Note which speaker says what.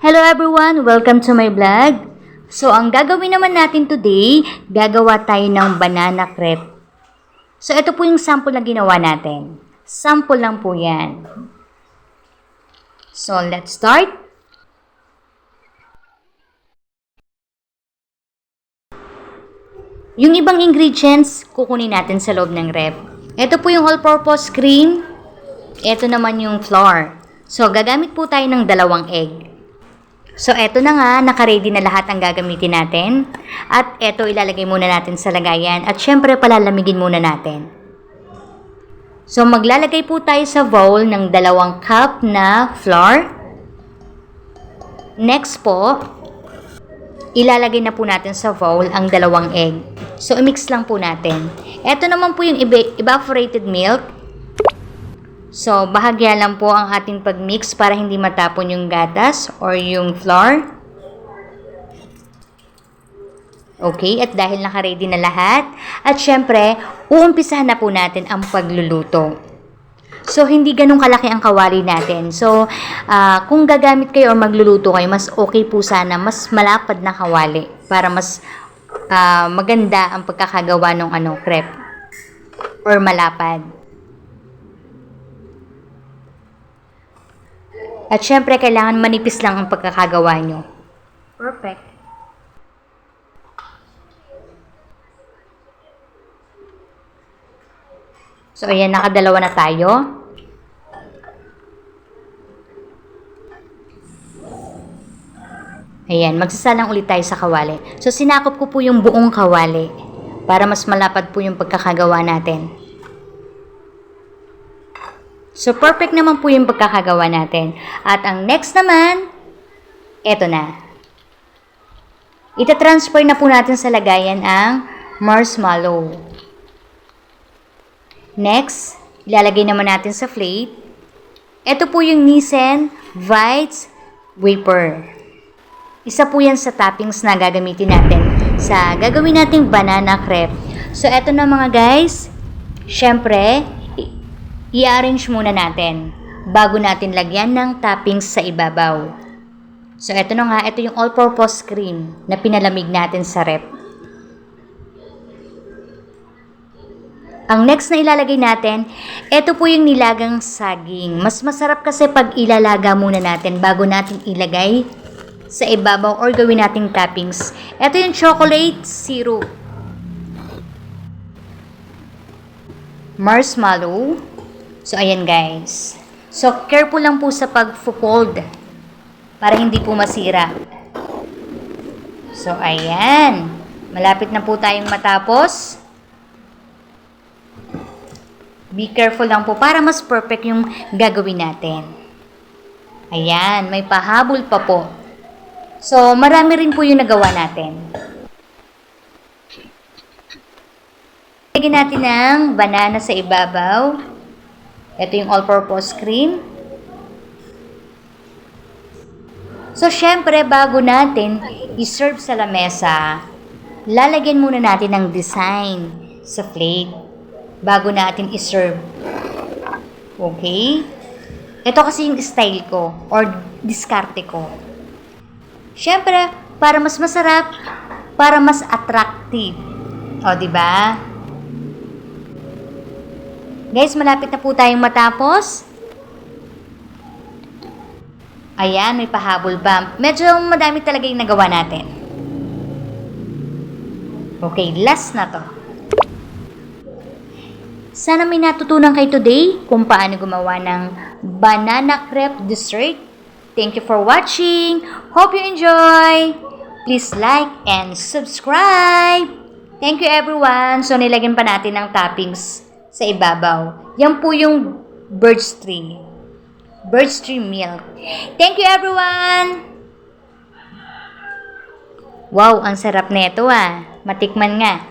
Speaker 1: Hello everyone! Welcome to my vlog. So, ang gagawin naman natin today, gagawa tayo ng banana crepe. So, ito po yung sample na ginawa natin. Sample lang po yan. So, let's start. Yung ibang ingredients, kukunin natin sa loob ng rep. Ito po yung all-purpose cream. Ito naman yung flour. So, gagamit po tayo ng dalawang egg. So, eto na nga, nakaready na lahat ang gagamitin natin. At eto, ilalagay muna natin sa lagayan. At syempre, palalamigin muna natin. So, maglalagay po tayo sa bowl ng dalawang cup na flour. Next po, ilalagay na po natin sa bowl ang dalawang egg. So, i-mix lang po natin. Ito naman po yung evaporated milk. So, bahagya lang po ang ating pag-mix para hindi matapon yung gatas or yung flour. Okay, at dahil naka-ready na lahat, at syempre, uumpisahan na po natin ang pagluluto. So, hindi ganun kalaki ang kawali natin. So, ah, kung gagamit kayo or magluluto kayo, mas okay po sana, mas malapad na kawali para mas ah, maganda ang pagkakagawa ng ano, crepe or malapad. At syempre, kailangan manipis lang ang pagkakagawa nyo. Perfect. So, ayan, nakadalawa na tayo. Ayan, magsasalang ulit tayo sa kawali. So, sinakop ko po yung buong kawali para mas malapad po yung pagkakagawa natin. So, perfect naman po yung pagkakagawa natin. At ang next naman, eto na. Ita-transfer na po natin sa lagayan ang marshmallow. Next, ilalagay naman natin sa plate. Ito po yung Nissan Vites Wafer. Isa po yan sa toppings na gagamitin natin sa gagawin nating banana crepe. So, eto na mga guys. Siyempre, i-arrange muna natin bago natin lagyan ng toppings sa ibabaw. So, eto na nga, ito yung all-purpose cream na pinalamig natin sa rep. Ang next na ilalagay natin, ito po yung nilagang saging. Mas masarap kasi pag ilalaga muna natin bago natin ilagay sa ibabaw or gawin nating toppings. Ito yung chocolate syrup. Marshmallow. So, ayan guys. So, careful lang po sa pag-fold para hindi po masira. So, ayan. Malapit na po tayong matapos. Be careful lang po para mas perfect yung gagawin natin. Ayan, may pahabol pa po. So, marami rin po yung nagawa natin. Lagyan natin ng banana sa ibabaw. Ito yung all-purpose cream. So, syempre, bago natin i-serve sa lamesa, lalagyan muna natin ng design sa plate bago natin i-serve. Okay? Ito kasi yung style ko or diskarte ko. Syempre, para mas masarap, para mas attractive. O, di ba? Guys, malapit na po tayong matapos. Ayan, may pahabol ba? Medyo madami talaga yung nagawa natin. Okay, last na to. Sana may natutunan kayo today kung paano gumawa ng banana crepe dessert. Thank you for watching. Hope you enjoy. Please like and subscribe. Thank you everyone. So nilagyan pa natin ng toppings sa ibabaw. Yan po yung birch tree. Birch tree milk. Thank you everyone. Wow, ang sarap nito ah. Matikman nga.